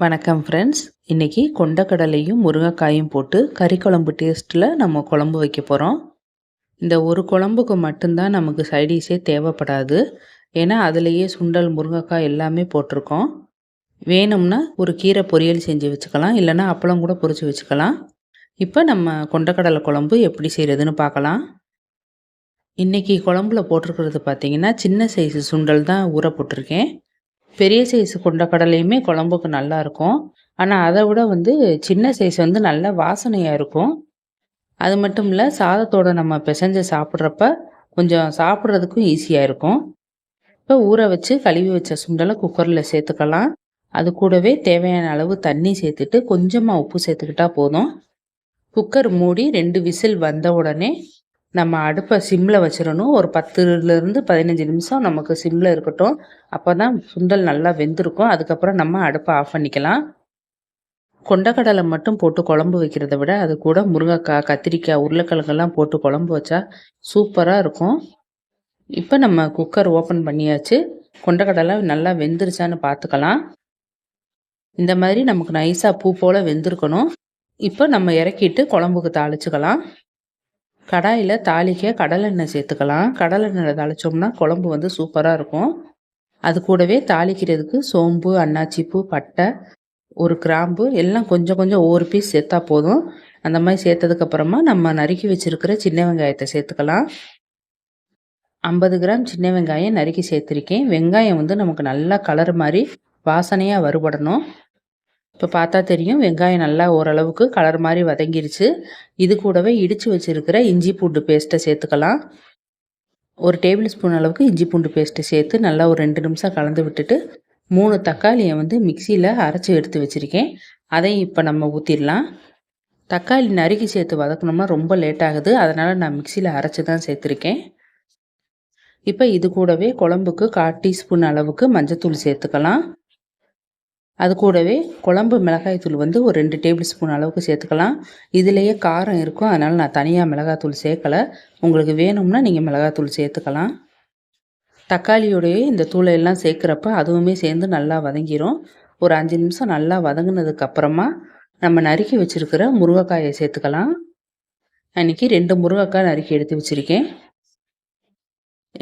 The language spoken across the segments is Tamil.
வணக்கம் ஃப்ரெண்ட்ஸ் இன்றைக்கி கொண்டக்கடலையும் முருங்கைக்காயும் போட்டு கறி குழம்பு டேஸ்ட்டில் நம்ம குழம்பு வைக்க போகிறோம் இந்த ஒரு குழம்புக்கு மட்டும்தான் நமக்கு சைடிஷே தேவைப்படாது. ஏன்னா அதுலேயே சுண்டல் முருங்கைக்காய் எல்லாமே போட்டிருக்கோம். வேணும்னா ஒரு கீரை பொரியல் செஞ்சு வச்சுக்கலாம். இல்லைனா அப்பளம் கூட பொரிச்சு வச்சுக்கலாம். இப்போ நம்ம கொண்டக்கடலை குழம்பு எப்படி செய்கிறதுன்னு பார்க்கலாம். இன்றைக்கி குழம்புல போட்டிருக்கிறது பார்த்திங்கன்னா சின்ன சைஸு சுண்டல் தான் ஊற போட்டிருக்கேன். பெரிய சைஸ் கொண்ட கடலையுமே குழம்புக்கு நல்லா இருக்கும். ஆனால் அதை விட வந்து சின்ன சைஸ் வந்து நல்ல வாசனையாக இருக்கும். அது மட்டும் இல்லை சாதத்தோடு நம்ம பிசைஞ்சு சாப்பிட்றப்ப கொஞ்சம் சாப்பிட்றதுக்கும் ஈஸியாக இருக்கும். இப்போ ஊற வச்சு கழுவி வச்ச சுண்டலை குக்கரில் சேர்த்துக்கலாம். அது கூடவே தேவையான அளவு தண்ணி சேர்த்துட்டு கொஞ்சமாக உப்பு சேர்த்துக்கிட்டா போதும். குக்கர் மூடி ரெண்டு விசில் வந்த உடனே நம்ம அடுப்பை சிம்மில் வச்சிடணும். ஒரு பத்துலேருந்து பதினஞ்சு நிமிஷம் நமக்கு சிம்மில் இருக்கட்டும். அப்போ தான் சுண்டல் நல்லா வெந்திருக்கும். அதுக்கப்புறம் நம்ம அடுப்பை ஆஃப் பண்ணிக்கலாம். கொண்டக்கடலை மட்டும் போட்டு குழம்பு வைக்கிறத விட அது கூட முருங்கைக்காய் கத்திரிக்காய் உருளைக்கிழங்கெல்லாம் போட்டு குழம்பு வச்சா சூப்பராக இருக்கும். இப்போ நம்ம குக்கர் ஓப்பன் பண்ணியாச்சு. கொண்டக்கடலை நல்லா வெந்துருச்சான்னு பார்த்துக்கலாம் இந்த மாதிரி நமக்கு நைஸாக பூ போல் வெந்திருக்கணும். இப்போ நம்ம இறக்கிட்டு குழம்புக்கு தாளிச்சுக்கலாம். கடாயில் தாளிக்க கடலெண்ணெய் சேர்த்துக்கலாம். கடலெண்ணெயில் தாளித்தோம்னா குழம்பு வந்து சூப்பராக இருக்கும். அது கூடவே தாளிக்கிறதுக்கு சோம்பு அன்னாச்சிப்பூ பட்டை ஒரு கிராம்பு எல்லாம் கொஞ்சம் கொஞ்சம் ஒவ்வொரு பீஸ் சேர்த்தா போதும். அந்த மாதிரி சேர்த்ததுக்கப்புறமா நம்ம நறுக்கி வச்சுருக்கிற சின்ன வெங்காயத்தை சேர்த்துக்கலாம். ஐம்பது கிராம் சின்ன வெங்காயம் நறுக்கி சேர்த்துருக்கேன். வெங்காயம் வந்து நமக்கு நல்லா கலர் மாதிரி வாசனையாக வருபடணும் இப்போ பார்த்தா தெரியும் வெங்காயம் நல்லா ஓரளவுக்கு கலர் மாதிரி வதங்கிருச்சு. இது கூடவே இடித்து வச்சுருக்கிற இஞ்சி பூண்டு பேஸ்ட்டை சேர்த்துக்கலாம். ஒரு டேபிள் ஸ்பூன் அளவுக்கு இஞ்சி பூண்டு பேஸ்ட்டு சேர்த்து நல்லா ஒரு ரெண்டு நிமிஷம் கலந்து விட்டுட்டு மூணு தக்காளியை வந்து மிக்சியில் அரைச்சி எடுத்து வச்சுருக்கேன். அதையும் இப்போ நம்ம ஊற்றிடலாம் தக்காளி நறுக்கி சேர்த்து வதக்கணும்னா ரொம்ப லேட் ஆகுது. அதனால் நான் மிக்சியில் அரைச்சி தான் சேர்த்துருக்கேன். இப்போ இது கூடவே குழம்புக்கு கால் டீஸ்பூன் அளவுக்கு மஞ்சத்தூள் சேர்த்துக்கலாம். அது கூடவே குழம்பு மிளகாய் தூள் வந்து ஒரு ரெண்டு டேபிள் ஸ்பூன் அளவுக்கு சேர்த்துக்கலாம். இதுலேயே காரம் இருக்கும். அதனால் நான் தனியாக மிளகாத்தூள் சேர்க்கலை. உங்களுக்கு வேணும்னா நீங்கள் மிளகாத்தூள் சேர்த்துக்கலாம். தக்காளியோடைய இந்த தூளை எல்லாம் சேர்க்குறப்ப அதுவுமே சேர்ந்து நல்லா வதங்கிடும் ஒரு அஞ்சு நிமிஷம் நல்லா வதங்கினதுக்கப்புறமா நம்ம நறுக்கி வச்சுருக்கிற முருங்கைக்காயை சேர்த்துக்கலாம். அன்றைக்கி ரெண்டு முருங்கைக்காய் நறுக்கி எடுத்து வச்சுருக்கேன்.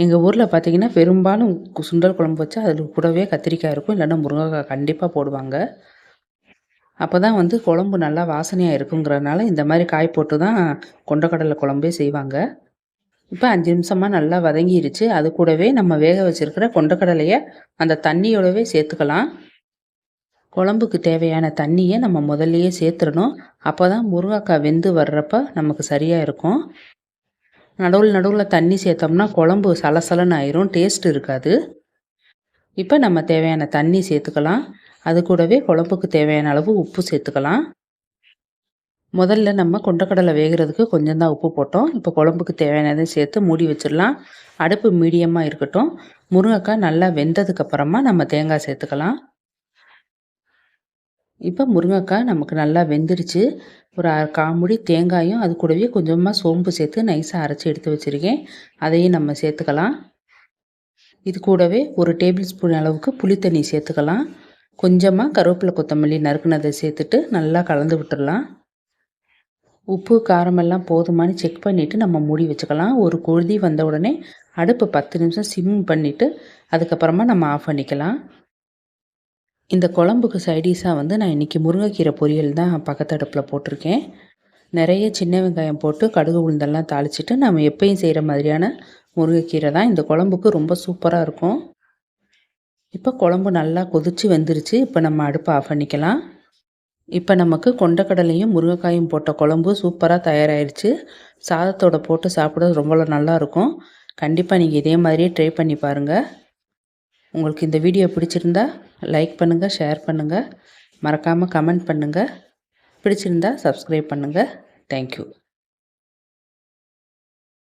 எங்கள் ஊரில் பார்த்தீங்கன்னா பெரும்பாலும் சுண்டல் குழம்பு வச்சா அதில் கூடவே கத்திரிக்காய் இருக்கும். இல்லைன்னா முருங்கைக்காய் கண்டிப்பாக போடுவாங்க. அப்போ தான் வந்து குழம்பு நல்லா வாசனையாக இருக்குங்கிறதுனால இந்த மாதிரி காய் போட்டு தான் கொண்டக்கடலை குழம்பே செய்வாங்க. இப்போ அஞ்சு நிமிஷமாக நல்லா வதங்கிருச்சு. அது கூடவே நம்ம வேக வச்சுருக்கிற கொண்டக்கடலையை அந்த தண்ணியோடவே சேர்த்துக்கலாம். குழம்புக்கு தேவையான தண்ணியை நம்ம முதல்லையே சேர்த்துடணும். அப்போ தான் முருங்கைக்காய் வெந்து வர்றப்ப நமக்கு சரியாக இருக்கும். நடுவில் நடுவில் தண்ணி சேர்த்தோம்னா குழம்பு சலசலன்னு ஆயிரும். டேஸ்ட் இருக்காது. இப்போ நம்ம தேவையான தண்ணி சேர்த்துக்கலாம். அது கூடவே குழம்புக்கு தேவையான அளவு உப்பு சேர்த்துக்கலாம். முதல்ல நம்ம கொண்டக்கடலை வேகிறதுக்கு கொஞ்சம் தான் உப்பு போட்டோம். இப்போ குழம்புக்கு தேவையானதை சேர்த்து மூடி வச்சிடலாம். அடுப்பு மீடியமாக இருக்கட்டும். முருங்கைக்காய் நல்லா வெந்ததுக்கப்புறமா நம்ம தேங்காய் சேர்த்துக்கலாம். இப்போ முருங்கைக்காய் நமக்கு நல்லா வெந்துருச்சு. ஒரு காமுடி தேங்காயும் அது கூடவே கொஞ்சமாக சோம்பு சேர்த்து நைஸாக அரைச்சி எடுத்து வச்சுருக்கேன். அதையும் நம்ம சேர்த்துக்கலாம். இது கூடவே ஒரு டேபிள் ஸ்பூன் அளவுக்கு புளித்தண்ணி சேர்த்துக்கலாம். கொஞ்சமாக கருவேப்பிலை கொத்தமல்லி நறுக்குனதை சேர்த்துட்டு நல்லா கலந்து விட்டுடலாம் உப்பு காரமெல்லாம் போதுமானு செக் பண்ணிவிட்டு நம்ம மூடி வச்சுக்கலாம். ஒரு கொழுதி வந்த உடனே அடுப்பு பத்து நிமிஷம் சிம் பண்ணிவிட்டு அதுக்கப்புறமா நம்ம ஆஃப் பண்ணிக்கலாம். இந்த குழம்புக்கு சைடிஷாக வந்து நான் இன்றைக்கி முருங்கைக்கீரை பொரியல் தான் பக்கத்து அடுப்பில் போட்டிருக்கேன். நிறைய சின்ன வெங்காயம் போட்டு கடுகு உளுந்தெல்லாம் தாளிச்சிட்டு நம்ம எப்பயும் செய்கிற மாதிரியான முருங்கைக்கீரை தான் இந்த குழம்புக்கு ரொம்ப சூப்பராக இருக்கும். இப்போ குழம்பு நல்லா கொதித்து வெந்துருச்சு. இப்போ நம்ம அடுப்பை ஆஃப் பண்ணிக்கலாம். இப்போ நமக்கு கொண்டக்கடலையும் முருங்கைக்காயும் போட்ட குழம்பு சூப்பராக தயாராகிடுச்சு சாதத்தோட போட்டு சாப்பிட ரொம்ப நல்லாயிருக்கும் கண்டிப்பாக நீங்கள் இதே மாதிரியே ட்ரை பண்ணி பாருங்கள் உங்களுக்கு இந்த வீடியோ பிடிச்சிருந்தா லைக் பண்ணுங்கள் ஷேர் பண்ணுங்கள் மறக்காமல் கமெண்ட் பண்ணுங்கள் பிடிச்சிருந்தா சப்ஸ்கிரைப் பண்ணுங்கள் தேங்க்யூ